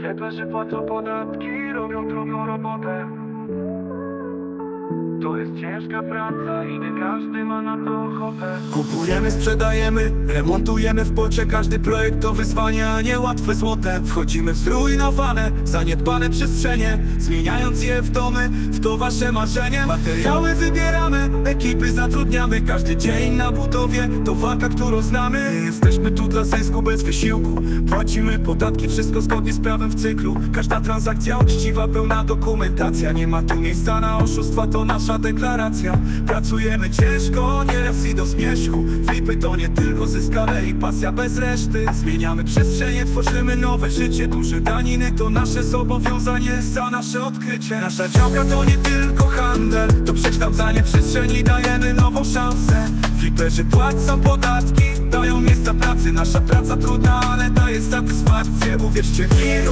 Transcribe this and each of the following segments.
Fliperzy płacą podatki, robią trudną robotę To jest ciężka praca i nie każdy ma na to ochotę. Kupujemy, sprzedajemy, remontujemy w pocie Każdy projekt to wyzwanie, a nie łatwe złote. Wchodzimy w zrujnowane, zaniedbane przestrzenie Zmieniając je w domy, w to wasze marzenie. Materiały wybieramy, ekipy zatrudniamy. Każdy dzień na budowie to walka, którą znamy. Nie Jesteśmy tu dla zysku bez wysiłku. Płacimy podatki, wszystko zgodnie z prawem w cyklu. Każda transakcja uczciwa, pełna dokumentacja. Nie ma tu miejsca na oszustwa, to nasza deklaracja. Pracujemy ciężko, nieraz i do zmierzchu. Flipy to nie tylko zysk, ale i pasja bez reszty. Zmieniamy przestrzenie, tworzymy nowe życie. Duże daniny to nasze zobowiązanie. Za nasze odkrycie. Nasza działka to nie tylko handel. To przekształcanie przestrzeni, dajemy nową szansę. Fliperzy płacą podatki, dają miejsca pracy. Nasza praca trudna, ale daje satysfakcję. Uwierzcie mi,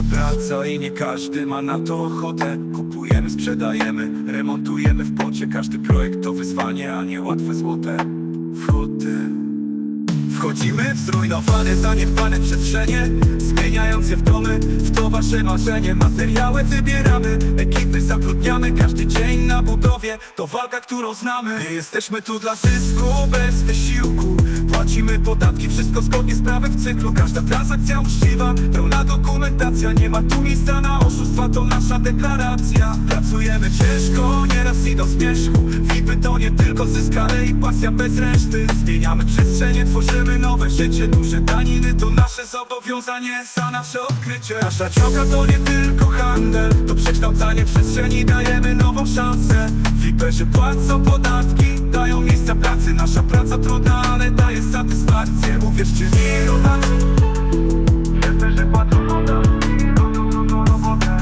ciężka praca i nie każdy ma na to ochotę. Kupujemy, sprzedajemy, remontujemy w pocie. Każdy projekt to wyzwanie, a nie łatwe złote. Wchody. Wchodzimy w zrujnowane, zaniedbane przestrzenie Zmieniając je w domy, w to wasze marzenie. Materiały wybieramy, ekipy zatrudniamy. Każdy dzień na budowie to walka, którą znamy. Nie jesteśmy tu dla zysku, bez wysiłku Płacimy podatki, wszystko zgodnie z prawem w cyklu. Każda transakcja uczciwa, pełna dokumentacja. Nie ma tu miejsca na oszustwa, to nasza deklaracja. Pracujemy ciężko, nieraz i do zmierzchu. Flipy to nie tylko zysk, ale i pasja bez reszty. Zmieniamy przestrzenie, tworzymy nowe życie. Duże daniny to nasze zobowiązanie. Za nasze odkrycie. Nasza działka to nie tylko handel. To przekształcanie przestrzeni, dajemy nową szansę. Fliperzy płacą podatki, Uwierzcie mi, rodacy Fliperzy płacą podatki, robią trudną robotę.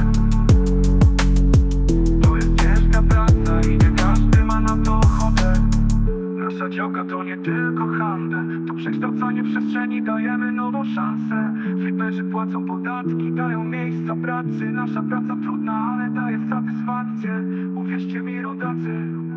To jest ciężka praca i nie każdy ma na to ochotę. Nasza działka to nie tylko handel. To przekształcanie przestrzeni, dajemy nową szansę. Fliperzy płacą podatki, dają miejsca pracy. Nasza praca trudna, ale daje satysfakcję. Uwierzcie mi rodacy